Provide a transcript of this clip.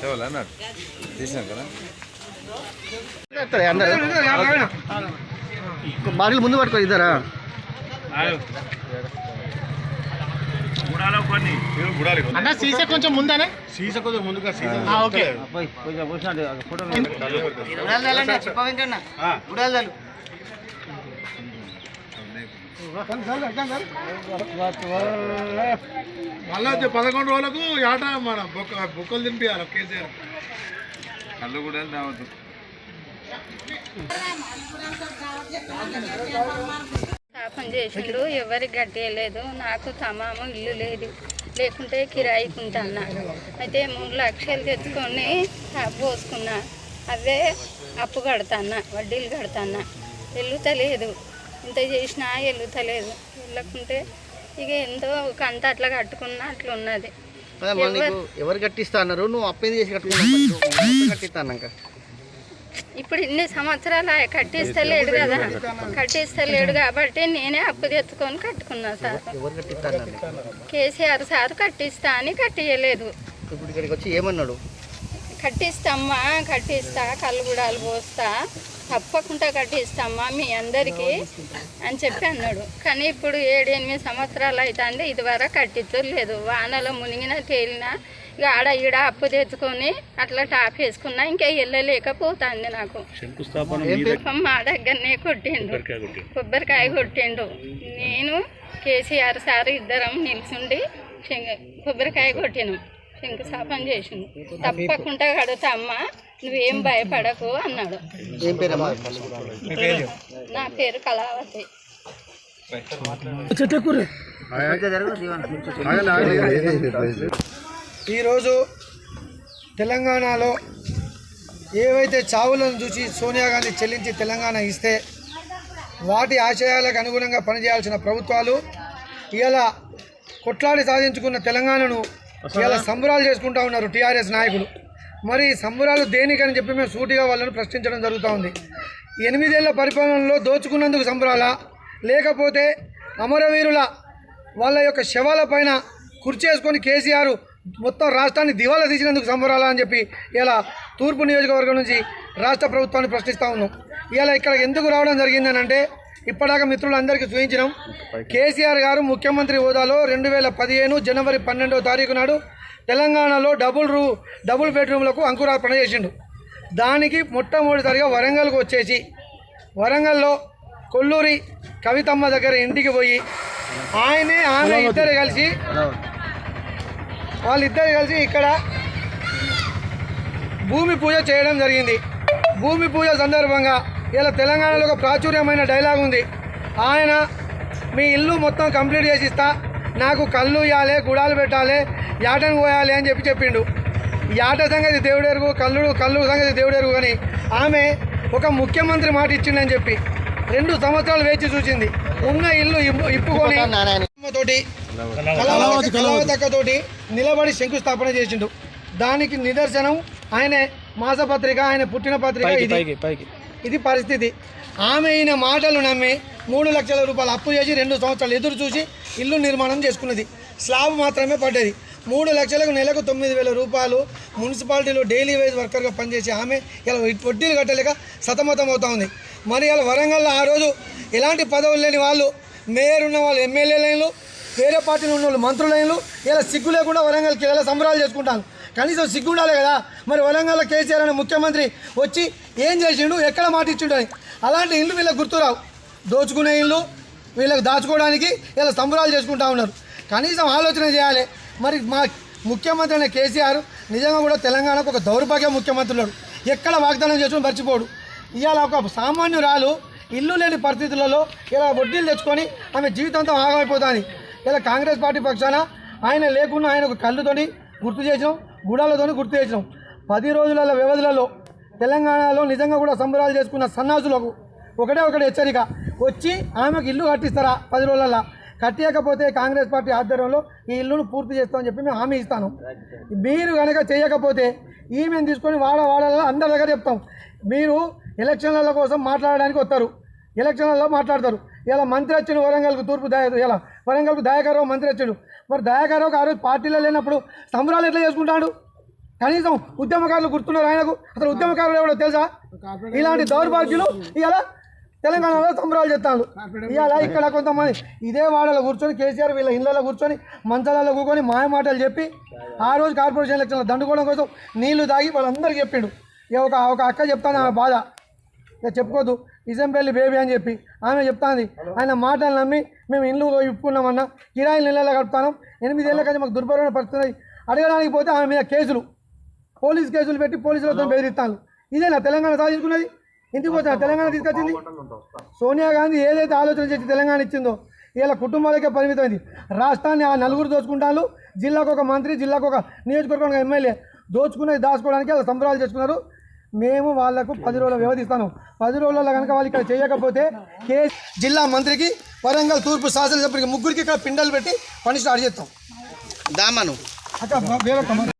చాలు అన్నాడు తీసినాం కదా బాడీలు ముందు పట్టుకో ఇద్దరా అన్న సీసా కొంచెం ముందనే సీస కొద్దిగా ముందుగా సీస ఆ, ఓకే మళ్ళా పదకొండు రోజులకు ఆట మన బొక్క బొక్కలు తినిపించాలి కేసీఆర్ కళ్ళు కూడా రావద్దు పాపం చేసిండు ఎవరికి గట్టేయలేదు నాకు తమాము ఇల్లు లేదు. లేకుంటే కిరాయికుంటున్నా అయితే మూడు లక్షలు తెచ్చుకొని అప్పు పోసుకున్నా. అవే అప్పు కడతాన్నా వడ్డీలు కడతాన్నా. వెళ్తలేదు ఇంత చేసినా వెళ్తలేదు వెళ్ళకుంటే ఇక ఎంతో కంట అట్లా కట్టుకున్నా అట్లా ఉన్నది. ఎవరు కట్టిస్తా అన్నారు? నువ్వు అప్పేది చేసి అన్నాక ఇప్పుడు ఇన్ని సంవత్సరాలు కట్టిస్తలేడు కదా. కట్టిస్తలేడు కాబట్టి నేనే అప్పు తెచ్చుకొని కట్టుకున్నా సార్. కేసీఆర్ సార్ కట్టిస్తా అని కట్టియలేదు. ఇప్పుడు ఇక్కడికి వచ్చి ఏమన్నాడు? కట్టిస్తామ్మా కట్టిస్తా కలుగుడాలు పోస్తా తప్పకుండా కట్టిస్తామ్మా మీ అందరికీ అని చెప్పి అన్నాడు. కానీ ఇప్పుడు ఏడు ఎనిమిది సంవత్సరాలు అవుతుంది ఇదివరకు కట్టించలేదు వానలో మునిగిన తేలిన ఇక ఆడ ఈడ అప్పు తెచ్చుకొని అట్లా టాప్ వేసుకున్నా ఇంకా వెళ్ళలేకపోతుంది నాకు. మా దగ్గరనే కొట్టిండు. కొబ్బరికాయ కొట్టిండు. నేను కేసీఆర్ సార్ ఇద్దరం నిల్చుండి కొబ్బరికాయ కొట్టినాం. శంకుస్థాపన చేసిండు. తప్పకుండా కడతామ్మా నువ్వేం భయపడకు అన్నాడు. నా పేరు కళావతి. ఈరోజు తెలంగాణలో ఏవైతే చావులను చూసి సోనియా గాంధీ చెల్లించి తెలంగాణ ఇస్తే వాటి ఆశయాలకు అనుగుణంగా పనిచేయాల్సిన ప్రభుత్వాలు ఇలా కొట్లాడి సాధించుకున్న తెలంగాణను ఇలా సంబరాలు చేసుకుంటా ఉన్నారు టీఆర్ఎస్ నాయకులు. మరి ఈ సంబరాలు దేనికని చెప్పి మేము సూటిగా వాళ్ళను ప్రశ్నించడం జరుగుతూ ఉంది. ఎనిమిదేళ్ళ పరిపాలనలో దోచుకున్నందుకు సంబరాలా? లేకపోతే అమరవీరుల వాళ్ళ యొక్క శవాల పైన కుర్చేసుకొని కేసీఆర్ మొత్తం రాష్ట్రాన్ని దివాలా తీసినందుకు సంబరాలా అని చెప్పి ఇలా తూర్పు నియోజకవర్గం నుంచి రాష్ట్ర ప్రభుత్వాన్ని ప్రశ్నిస్తూ ఉన్నాం. ఇలా ఇక్కడ ఎందుకు రావడం జరిగిందనంటే ఇప్పటిదాకా మిత్రులందరికీ చూపించినాం. కేసీఆర్ గారు ముఖ్యమంత్రి హోదాలో రెండు వేల పదిహేను జనవరి పన్నెండవ తారీఖు నాడు తెలంగాణలో డబుల్ రూ డబుల్ బెడ్రూమ్లకు అంకురార్పణ చేసిండు. దానికి మొట్టమొదటిసారిగా వరంగల్కి వచ్చేసి వరంగల్లో కొల్లూరి కవితమ్మ దగ్గర ఇంటికి పోయి ఆయనే ఆమె ఇద్దరు కలిసి వాళ్ళిద్దరు కలిసి ఇక్కడ భూమి పూజ చేయడం జరిగింది. భూమి పూజ సందర్భంగా ఇలా తెలంగాణలో ఒక ప్రాచుర్యమైన డైలాగ్ ఉంది. ఆయన మీ ఇల్లు మొత్తం కంప్లీట్ చేసి ఇస్తా. నాకు కళ్ళు ఇవ్వాలి గుడాలు పెట్టాలి యాటను పోయాలి అని చెప్పి చెప్పిండు. యాట సంగతి దేవుడెరుగు కళ్ళు కళ్ళు సంగతి దేవుడెరుగు అని ఆమె ఒక ముఖ్యమంత్రి మాట ఇచ్చిండని చెప్పి రెండు సంవత్సరాలు వేచి చూసింది. ఉన్న ఇల్లు ఇప్పు- ఇప్పుకొని తోటి నిలబడి శంకుస్థాపన చేసిండు. దానికి నిదర్శనం ఆయనే మాసపత్రిక ఆయన పుట్టిన పత్రిక ఇది. ఇది పరిస్థితి. ఆమె ఈయన మాటలు నమ్మి మూడు లక్షల రూపాయలు అప్పు చేసి రెండు సంవత్సరాలు ఎదురు చూసి ఇల్లు నిర్మాణం చేసుకున్నది. స్లాబ్ మాత్రమే పడ్డది. మూడు లక్షలకు నెలకు తొమ్మిది వేల రూపాయలు మున్సిపాలిటీలో డైలీ వేజ్ వర్కర్గా పనిచేసే ఆమె ఇలా వడ్డీలు కట్టలేక సతమతం అవుతా ఉంది. మరి ఇలా వరంగల్లో ఆ రోజు ఎలాంటి పదవులు లేని వాళ్ళు మేయర్ ఉన్న వాళ్ళు ఎమ్మెల్యే లైన్లు వేరే పార్టీలో ఉన్న వాళ్ళు మంత్రులైనలు ఇలా సిగ్గు లేకుండా వరంగల్కి ఇలా సంబరాలు చేసుకుంటాను. కనీసం సిగ్గు ఉండాలి కదా. మరి వరంగల్లో కేసీఆర్ అనే ముఖ్యమంత్రి వచ్చి ఏం చేసిండు ఎక్కడ మాట ఇచ్చిండు అని. అలాంటి ఇల్లు వీళ్ళకి గుర్తురావు. దోచుకునే ఇల్లు వీళ్ళకి దాచుకోవడానికి ఇలా సంబరాలు చేసుకుంటా ఉన్నారు. కనీసం ఆలోచన చేయాలి. మరి మా ముఖ్యమంత్రి అనే కేసీఆర్ నిజంగా కూడా తెలంగాణకు ఒక దౌర్భాగ్య ముఖ్యమంత్రులు ఎక్కడ వాగ్దానం చేసుకుని మర్చిపోడు. ఇవాళ ఒక సామాన్యురాలు ఇల్లు లేని పరిస్థితులలో ఇలా వడ్డీలు తెచ్చుకొని ఆమె జీవితాంతం ఆగమైపోతాను ఇలా కాంగ్రెస్ పార్టీ పక్షాన ఆయన లేకుండా ఆయన ఒక కళ్ళుతోని గుర్తు చేసినాం. గుడాలతోనే గుర్తు చేసినాం. పది రోజుల వ్యవధులలో తెలంగాణలో నిజంగా కూడా సంబరాలు చేసుకున్న సన్నాసులకు ఒకటే ఒకటి హెచ్చరిక. వచ్చి ఆమెకు ఇల్లు కట్టిస్తారా పది రోజులలో కట్టేయకపోతే కాంగ్రెస్ పార్టీ ఆధ్వర్యంలో ఈ ఇల్లును పూర్తి చేస్తామని చెప్పి మేము హామీ ఇస్తాను. మీరు కనుక చేయకపోతే ఈమెను తీసుకొని వాడ వాడాలలో అందరి దగ్గర చెప్తాం. మీరు ఎలక్షన్ల కోసం మాట్లాడడానికి వస్తారు. ఎలక్షన్లలో మాట్లాడతారు. ఇలా మంత్రి వచ్చాడు వరంగల్కు తూర్పు దయ ఇలా వరంగల్కు దయాకర్రావు మంత్రి వచ్చాడు. మరి దయాకర్రావుకి ఆ రోజు పార్టీలో లేనప్పుడు సంబరాలు ఎట్లా చేసుకుంటాడు? కనీసం ఉద్యమకారులు గుర్తున్నారు ఆయనకు. అసలు ఉద్యమకారులు ఎవడో తెలుసా? ఇలాంటి దౌర్భాగ్యులు ఇలా తెలంగాణలో సంబరాలు చేస్తాను ఇవాళ ఇక్కడ కొంతమంది ఇదే వాడలో కూర్చొని కేసీఆర్ వీళ్ళ ఇళ్ళలో కూర్చొని మంచాలలో కూర్చొని మాయమాటలు చెప్పి ఆ రోజు కార్పొరేషన్ ఎలక్షన్లో దండుకోవడం కోసం నీళ్ళు తాగి వాళ్ళందరికీ చెప్పిండు. ఒక ఒక అక్క చెప్తాను ఆమె బాధ. ఇక చెప్పుకోదు. ఇజంపల్లి బేబీ అని చెప్పి ఆమె చెప్తాంది. ఆయన మాటలు నమ్మి మేము ఇల్లు ఇప్పుకున్నామన్నా. కిరాయిలు నెలలు గడుపుతాం ఎనిమిదేళ్ళ కానీ మాకు దుర్భరమైన పరిస్థితి అడగడానికి పోతే ఆమె మీద కేసులు. పోలీస్ కేసులు పెట్టి పోలీసులతో బెదిరిస్తాను ఇదేనా తెలంగాణ సాధించుకున్నది ఇంటికి పోతే తెలంగాణ తీసుకొచ్చింది? సోనియా గాంధీ ఏదైతే ఆలోచన చేసి తెలంగాణ ఇచ్చిందో ఇలా కుటుంబాలకే పరిమితమైంది. రాష్ట్రాన్ని ఆ నలుగురు దోచుకుంటారు జిల్లాకు ఒక మంత్రి జిల్లాకు ఒక నియోజకవర్గం ఎమ్మెల్యే దోచుకున్నది దాచుకోవడానికి అలా సంబరాలు చేసుకున్నారు. మేము వాళ్ళకు పది రోజులు వ్యవధిస్తాను. పది రోజుల్లో కనుక వాళ్ళు ఇక్కడ చేయకపోతే కే జిల్లా మంత్రికి వరంగల్ తూర్పు శాసనసభ్యుడికి ముగ్గురికి ఇక్కడ పిండలు పెట్టి పని స్టార్ట్ చేస్తాం. దామను. అక్క వేరొక మంత్రి.